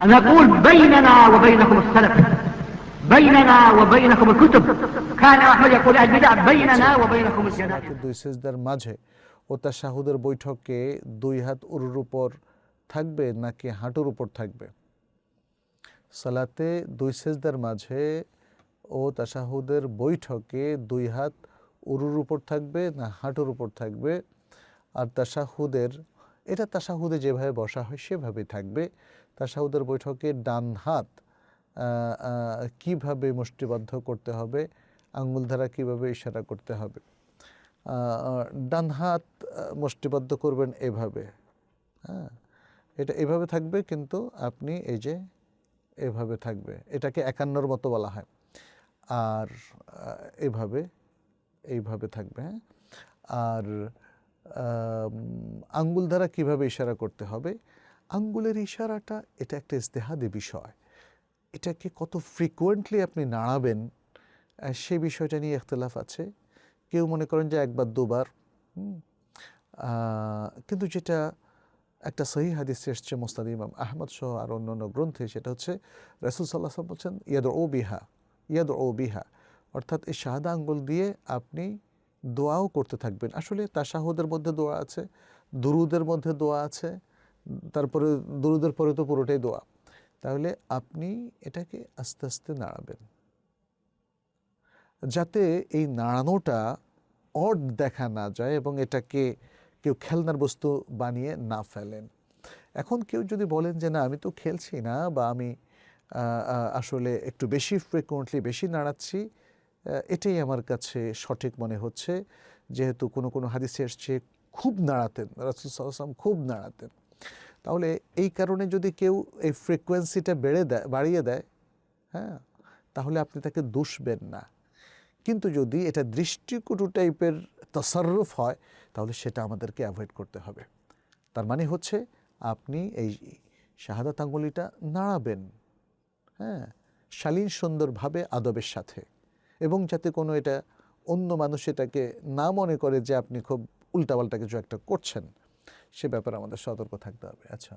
نقول بيننا وبينكم السلف بيننا وبينكم الكتب كان أحمد يقول البدع بيننا وبينكم الجنائز সালাতের দুই সেজদার মাঝে ও তার শাহুদের বৈঠকে দুই হাত উরুর উপর থাকবে নাকি হাঁটুর উপর থাকবে সালাতে দুই সেজদার মাঝে ও তাশাহুদের বৈঠকে দুই হাত উরুর উপর থাকবে না হাঁটুর উপর থাকবে আর তাশাহুদের এটা তাসাহুদে যেভাবে বসা হয় সেভাবে থাকবে। তাসাহুদের বৈঠকে ডান হাত কীভাবে মুষ্টিবদ্ধ করতে হবে আঙ্গুল দ্বারা কীভাবে ইশারা করতে হবে ডান হাত মুষ্টিবদ্ধ করবেন এভাবে। হ্যাঁ এটা এভাবে থাকবে কিন্তু আপনি এই যে এভাবে থাকবে, এটাকে একান্নর মতো বলা হয়। আর এভাবে, এইভাবে থাকবে হ্যাঁ। আর আঙ্গুল দ্বারা কীভাবে ইশারা করতে হবে? আঙ্গুলের ইশারাটা এটা একটা ইস্তেহাদি বিষয়। এটাকে কত ফ্রিকুয়েন্টলি আপনি নাড়াবেন সে বিষয়টা নিয়ে ইখতলাফ আছে। কেউ মনে করেন যে একবার, দুবার কিন্তু যেটা একটা সহি হাদিস এসছে মোস্তাদ ইমাম আহমদ সহ আর অন্য অন্য গ্রন্থে, সেটা হচ্ছে রসুল সাল্লাহ বলছেন ইয়াদ ও বিহা ইয়াদ ও বিহা অর্থাৎ এই শাহাদা আঙ্গুল দিয়ে আপনি দোয়াও করতে থাকবেন। আসলে তাশাহুদের মধ্যে দোয়া আছে, দুরুদের মধ্যে দোয়া আছে, তারপরে দুরুদের পরে তো পুরোটাই দোয়া। তাহলে আপনি এটাকে আস্তে আস্তে নাড়াবেন। যাতে এই নাড়ানোটা অড দেখা না যায় এবং এটাকে কেউ খেলনার বস্তু বানিয়ে না ফেলেন। এখন কেউ যদি বলেন যে, না, আমি তো খেলছি না বা আমি আসলে একটু বেশি ফ্রিকুয়েন্টলি বেশি নাড়াচ্ছি এটাই আমার কাছে সঠিক মনে হচ্ছে। যেহেতু কোনো কোনো হাদিসে এসছে খুব নাড়াতেন, রাসুল সাল্লাম খুব নাড়াতেন। তাহলে এই কারণে যদি কেউ এই ফ্রিকোয়েন্সিটা বেড়ে দেয়, বাড়িয়ে দেয় হ্যাঁ তাহলে আপনি তাকে দুষবেন না। কিন্তু যদি এটা দৃষ্টিকটু টাইপের তসরুফ হয়, তাহলে সেটা আমাদেরকে অ্যাভয়েড করতে হবে। তার মানে হচ্ছে আপনি এই শাহাদাত আঙ্গুলিটা নাড়াবেন হ্যাঁ শালীন সুন্দরভাবে আদবের সাথে। এবং যাতে কোনো এটা অন্য মানুষ এটাকে না মনে করে যে আপনি খুব উল্টাপাল্টা কিছু একটা করছেন, সে ব্যাপারে আমাদের সতর্ক থাকতে হবে। আচ্ছা।